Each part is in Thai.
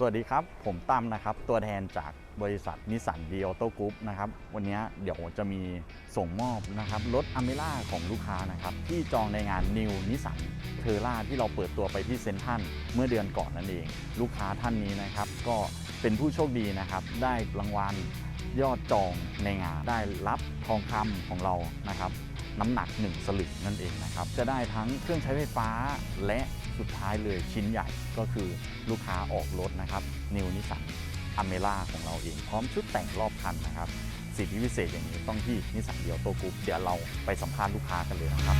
สวัสดีครับ ผมตั้มนะครับ ตัวแทนจากบริษัทนิสสันดีออโต้กรุ๊ปนะครับ วันนี้เดี๋ยวจะมีส่งมอบนะครับรถอเมล่าของลูกค้านะครับ ที่จองในงาน New นิสสันเทอร่าที่เราเปิดตัวไปที่เซ็นทรัลเมื่อเดือนก่อนนั่นเอง ลูกค้าท่านนี้นะครับ ก็เป็นผู้โชคดีนะครับ ได้รางวัลยอดจองในงานได้รับทองคำของเรานะครับน้ำหนัก 1 สลึงนั่นเองนะครับ จะได้ทั้งเครื่องใช้ไฟฟ้าและ สุดท้ายเลยชิ้นใหญ่ก็คือลูกค้าออกรถนะครับนิวนิสันอเมล่าของเราเอง พร้อมชุดแต่งรอบคันนะครับสิทธิพิเศษอย่างนี้ต้องที่นิสสันเดียวโตกรุ๊ปเดี๋ยวเราไปสัมภาษณ์ลูกค้ากันเลยนะครับ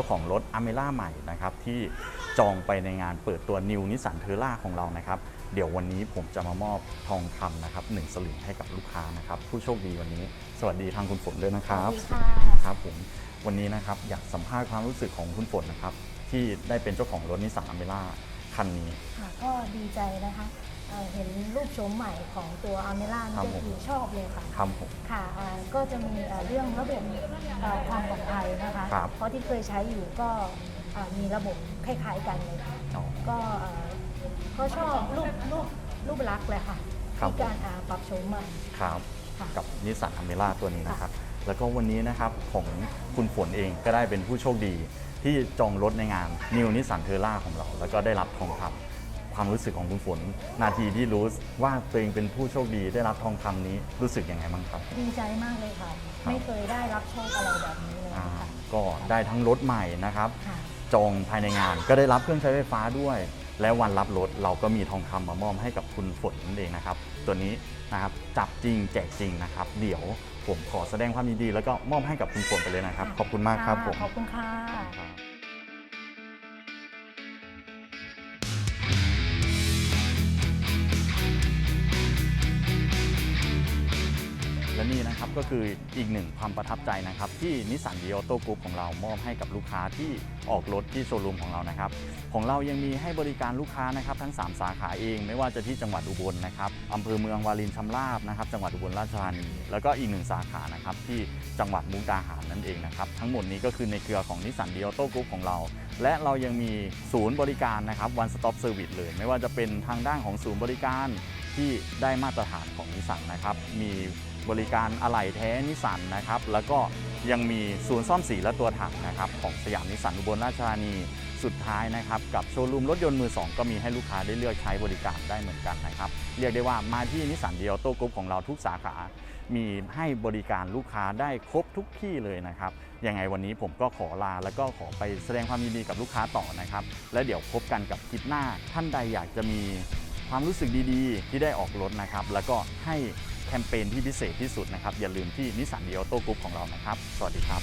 จ้าของรถอเมล่าใหม่นะครับที่จองไปในงานเปิดตัวนิวนิสันเทอร่าของเรานะครับ เดี๋ยววันนี้ผมจะมามอบทองคำนะครับหนึ่งสลึงให้กับลูกค้านะครับ ผู้โชคดีวันนี้ สวัสดีทางคุณฝนด้วยนะครับสวัสดีค่ะ ครับผมวันนี้นะครับอยากสัมภาษณ์ความรู้สึกของคุณฝนนะครับที่ได้เป็นเจ้าของรถนิสสันอเมล่าคันนี้ ค่ะก็ดีใจนะคะ เอ่อเห็นรูปโฉมใหม่ของตัวอ m เมล่าครับนี่ผก็มคือชอบเลยค่ะ ครับผม ค่ะเอ่อก็จะมีเอ่อเรื่องระบบเอ่อความปลอดภัยนะคะ ครับ เพราะที่เคยใช้อยู่ก็เอ่อมีระบบคล้ายๆกันเลยค่ะ อ๋อ ก็เอ่อก็ชอบรูปรูปรูปลักษณ์เลยค่ะครับ ที่การอ่าปรับโฉมใหม่ ครับค่ะกับนิสสันอเมล่าตัวนี้นะครับ แล้วก็วันนี้นะครับของคุณฝนเองก็ได้เป็นผู้โชคดี ที่จองรถในงานนิวนิสสันเทอร่าของเรา แล้วก็ได้รับทองคำ ความรู้สึกของคุณฝน นาทีที่รู้ว่าตัวเองเป็นผู้โชคดีได้รับทองคำนี้รู้สึกยังไงบ้างครับดีใจมากเลยค่ะครับไม่เคยได้รับโชคอะไรแบบนี้เลยอ่าค่ะก็ได้ทั้งรถใหม่นะครับค่ะจองภายในงานก็ได้รับเครื่องใช้ไฟฟ้าด้วย และวันรับรถเราก็มีทองคำมามอบให้กับคุณฝนนั่นเองนะครับ ตัวนี้นะครับจับจริงแจกจริงนะครับ เดี๋ยวผมขอแสดงความยินดี แล้วก็มอบให้กับคุณฝนไปเลยนะครับ ขอบคุณมากครับผมขอบคุณค่ะ และนี่นะครับก็คืออีกหนึ่งความประทับใจนะครับ ที่นิสสันดีออโต้กรุ๊ปของเรามอบให้กับลูกค้าที่ออกรถที่โชว์รูมของเรานะครับ ของเรายังมีให้บริการลูกค้านะครับทั้ง 3 สาขาเอง ไม่ว่าจะที่จังหวัดอุบลนะครับอำเภอเมืองวารินชำราบนะครับ จังหวัดอุบลราชธานีแล้วก็อีกหนึ่งสาขานะครับที่จังหวัดมุกดาหารนั่นเองนะครับทั้งหมดนี้ก็คือในเครือของนิสสันดีออโต้กรุ๊ปของเราและเรายังมีศูนย์บริการนะครับ one stop service เลย ไม่ว่าจะเป็นทางด้านของศูนย์บริการที่ได้มาตรฐานของนิสสันนะครับ มี บริการอะไหล่แท้นิสันนะครับแล้วก็ยังมีศูนย์ซ่อมสีและตัวถังนะครับของสยามนิสันอุบลราชธานีสุดท้ายนะครับกับโชว์รูมรถยนต์มือ 2 ก็มีให้ลูกค้าได้เลือกใช้บริการได้เหมือนกันนะครับ เรียกได้ว่ามาที่นิสสันเดีออโต้กรุ๊ปของเราทุกสาขา มีให้บริการลูกค้าได้ครบทุกที่เลยนะครับยังไงวันนี้ผมก็ขอลาแล้วก็ขอไปแสดงความยินดีกับลูกค้าต่อนะครับ และเดี๋ยวพบกันกับคลิปหน้าท่านใดอยากจะมี ความรู้สึกดีๆ ที่ได้ออกรถนะครับ แล้วก็ให้แคมเปญที่พิเศษที่สุดนะครับ อย่าลืมที่นิสสันดีออโต้กรุ๊ปของเรานะครับ สวัสดีครับ